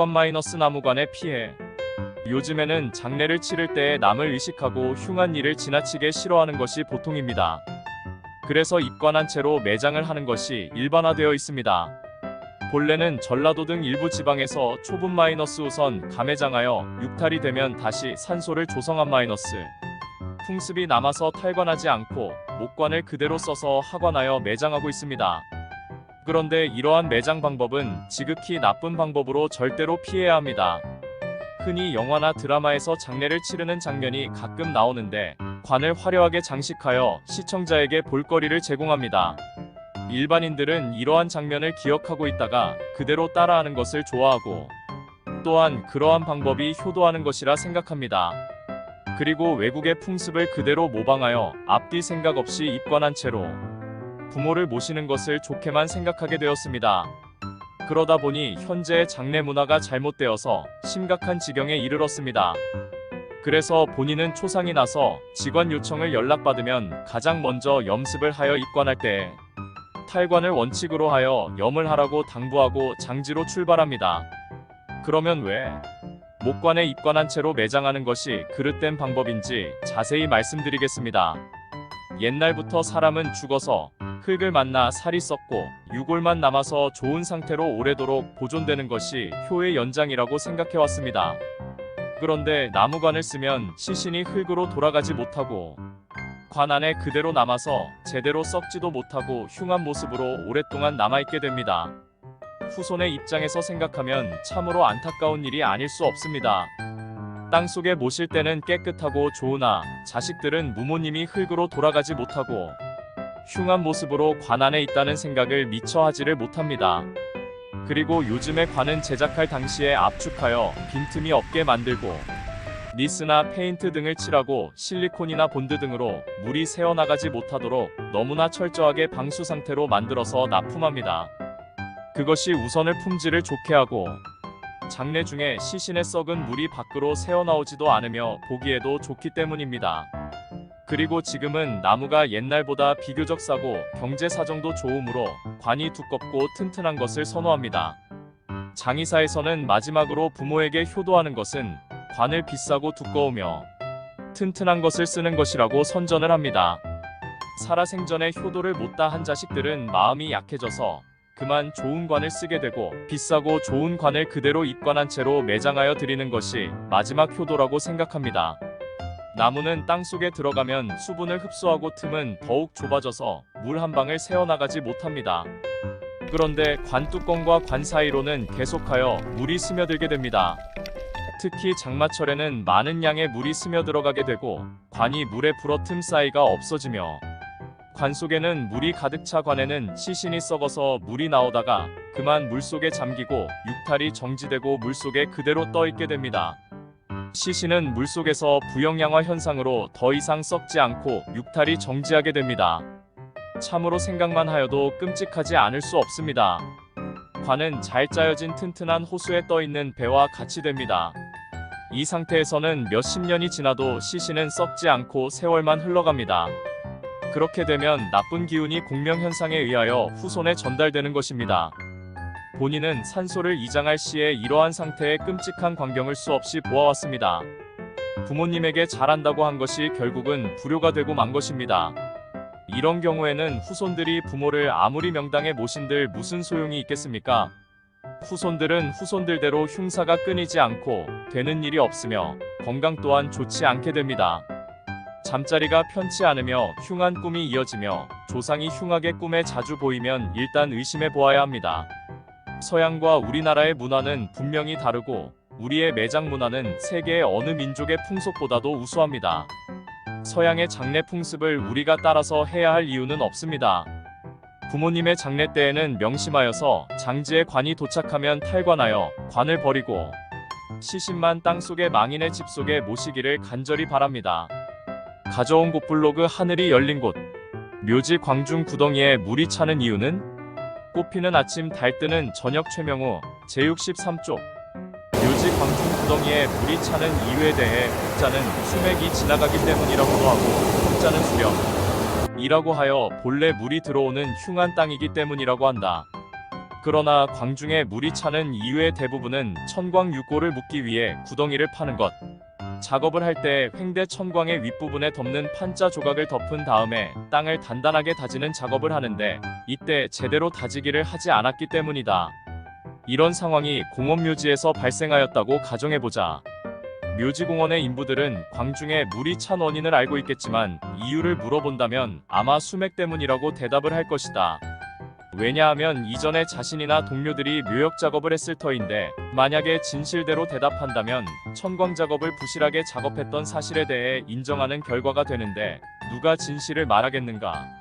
목관 마이너스 나무관의 피해. 요즘에는 장례를 치를 때에 남을 의식하고 흉한 일을 지나치게 싫어하는 것이 보통입니다. 그래서 입관한 채로 매장을 하는 것이 일반화되어 있습니다. 본래는 전라도 등 일부 지방에서 초분 마이너스 우선 감매장하여 육탈이 되면 다시 산소를 조성한 마이너스 풍습이 남아서 탈관하지 않고 목관을 그대로 써서 하관하여 매장하고 있습니다. 그런데 이러한 매장 방법은 지극히 나쁜 방법으로 절대로 피해야 합니다. 흔히 영화나 드라마에서 장례를 치르는 장면이 가끔 나오는데 관을 화려하게 장식하여 시청자에게 볼거리를 제공합니다. 일반인들은 이러한 장면을 기억하고 있다가 그대로 따라하는 것을 좋아하고 또한 그러한 방법이 효도하는 것이라 생각합니다. 그리고 외국의 풍습을 그대로 모방하여 앞뒤 생각 없이 입관한 채로 부모를 모시는 것을 좋게만 생각하게 되었습니다. 그러다 보니 현재의 장례 문화가 잘못되어서 심각한 지경에 이르렀습니다. 그래서 본인은 초상이 나서 직원 요청을 연락받으면 가장 먼저 염습을 하여 입관할 때 탈관을 원칙으로 하여 염을 하라고 당부하고 장지로 출발합니다. 그러면 왜 목관에 입관한 채로 매장하는 것이 그릇된 방법인지 자세히 말씀드리겠습니다. 옛날부터 사람은 죽어서 흙을 만나 살이 썩고 유골만 남아서 좋은 상태로 오래도록 보존되는 것이 효의 연장이라고 생각해 왔습니다. 그런데 나무관을 쓰면 시신이 흙으로 돌아가지 못하고 관 안에 그대로 남아서 제대로 썩지도 못하고 흉한 모습으로 오랫동안 남아있게 됩니다. 후손의 입장에서 생각하면 참으로 안타까운 일이 아닐 수 없습니다. 땅 속에 모실 때는 깨끗하고 좋으나 자식들은 부모님이 흙으로 돌아가지 못하고 흉한 모습으로 관 안에 있다는 생각을 미처 하지를 못합니다. 그리고 요즘의 관은 제작할 당시에 압축하여 빈틈이 없게 만들고 니스나 페인트 등을 칠하고 실리콘이나 본드 등으로 물이 새어나가지 못하도록 너무나 철저하게 방수 상태로 만들어서 납품합니다. 그것이 우선을 품질을 좋게 하고 장례 중에 시신의 썩은 물이 밖으로 새어나오지도 않으며 보기에도 좋기 때문입니다. 그리고 지금은 나무가 옛날보다 비교적 싸고 경제 사정도 좋으므로 관이 두껍고 튼튼한 것을 선호합니다. 장의사에서는 마지막으로 부모에게 효도하는 것은 관을 비싸고 두꺼우며 튼튼한 것을 쓰는 것이라고 선전을 합니다. 살아생전에 효도를 못다 한 자식들은 마음이 약해져서 그만 좋은 관을 쓰게 되고 비싸고 좋은 관을 그대로 입관한 채로 매장하여 드리는 것이 마지막 효도라고 생각합니다. 나무는 땅 속에 들어가면 수분을 흡수하고 틈은 더욱 좁아져서 물 한 방을 새어나가지 못합니다. 그런데 관 뚜껑과 관 사이로는 계속하여 물이 스며들게 됩니다. 특히 장마철에는 많은 양의 물이 스며들어가게 되고 관이 물에 불어 틈 사이가 없어지며 관 속에는 물이 가득 차 관에는 시신이 썩어서 물이 나오다가 그만 물속에 잠기고 육탈이 정지되고 물속에 그대로 떠 있게 됩니다. 시신은 물속에서 부영양화 현상으로 더 이상 썩지 않고 육탈이 정지하게 됩니다. 참으로 생각만 하여도 끔찍하지 않을 수 없습니다. 관은 잘 짜여진 튼튼한 호수에 떠 있는 배와 같이 됩니다. 이 상태에서는 몇십 년이 지나도 시신은 썩지 않고 세월만 흘러갑니다. 그렇게 되면 나쁜 기운이 공명 현상에 의하여 후손에 전달되는 것입니다. 본인은 산소를 이장할 시에 이러한 상태의 끔찍한 광경을 수없이 보아왔습니다. 부모님에게 잘한다고 한 것이 결국은 불효가 되고 만 것입니다. 이런 경우에는 후손들이 부모를 아무리 명당에 모신들 무슨 소용이 있겠습니까? 후손들은 후손들대로 흉사가 끊이지 않고 되는 일이 없으며 건강 또한 좋지 않게 됩니다. 잠자리가 편치 않으며 흉한 꿈이 이어지며 조상이 흉하게 꿈에 자주 보이면 일단 의심해 보아야 합니다. 서양과 우리나라의 문화는 분명히 다르고 우리의 매장 문화는 세계의 어느 민족의 풍속보다도 우수합니다. 서양의 장례 풍습을 우리가 따라서 해야 할 이유는 없습니다. 부모님의 장례 때에는 명심하여서 장지에 관이 도착하면 탈관하여 관을 버리고 시신만 땅속에 망인의 집 속에 모시기를 간절히 바랍니다. 가져온 곳 블로그 하늘이 열린 곳 묘지 광중 구덩이에 물이 차는 이유는 꽃피는 아침 달 뜨는 저녁 최명우 제63쪽 묘지 광중 구덩이에 물이 차는 이유에 대해 국자는 수맥이 지나가기 때문이라고도 하고 국자는 수령 이라고 하여 본래 물이 들어오는 흉한 땅이기 때문이라고 한다. 그러나 광중에 물이 차는 이유의 대부분은 천광 유골을 묻기 위해 구덩이를 파는 것. 작업을 할 때 횡대 천광의 윗부분에 덮는 판자 조각을 덮은 다음에 땅을 단단하게 다지는 작업을 하는데 이때 제대로 다지기를 하지 않았기 때문이다. 이런 상황이 공원묘지에서 발생하였다고 가정해보자. 묘지공원의 인부들은 광중에 물이 찬 원인을 알고 있겠지만 이유를 물어본다면 아마 수맥 때문이라고 대답을 할 것이다. 왜냐하면 이전에 자신이나 동료들이 묘역 작업을 했을 터인데 만약에 진실대로 대답한다면 천광 작업을 부실하게 작업했던 사실에 대해 인정하는 결과가 되는데 누가 진실을 말하겠는가?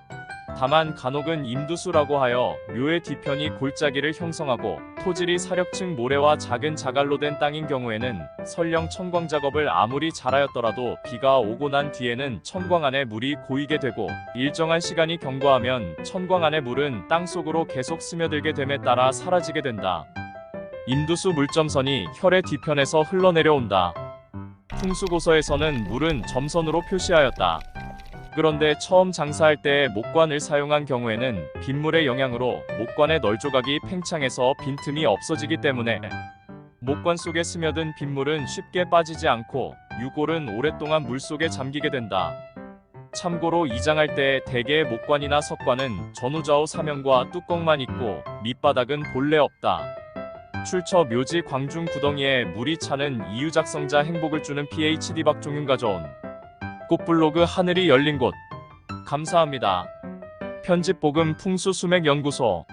다만 간혹은 임두수라고 하여 묘의 뒤편이 골짜기를 형성하고 토질이 사력층 모래와 작은 자갈로 된 땅인 경우에는 설령 천광 작업을 아무리 잘하였더라도 비가 오고 난 뒤에는 천광 안에 물이 고이게 되고 일정한 시간이 경과하면 천광 안의 물은 땅 속으로 계속 스며들게 됨에 따라 사라지게 된다. 임두수 물점선이 혈의 뒤편에서 흘러내려온다. 풍수고서에서는 물은 점선으로 표시하였다. 그런데 처음 장사할 때 목관을 사용한 경우에는 빗물의 영향으로 목관의 널조각이 팽창해서 빈틈이 없어지기 때문에 목관 속에 스며든 빗물은 쉽게 빠지지 않고 유골은 오랫동안 물속에 잠기게 된다. 참고로 이장할 때 대개의 목관이나 석관은 전후좌우 사면과 뚜껑만 있고 밑바닥은 본래 없다. 출처 묘지 광중 구덩이에 물이 차는 이유 작성자 행복을 주는 PhD 박종윤 가져온 꽃블로그 하늘이 열린 곳 감사합니다. 편집 복음 풍수 수맥 연구소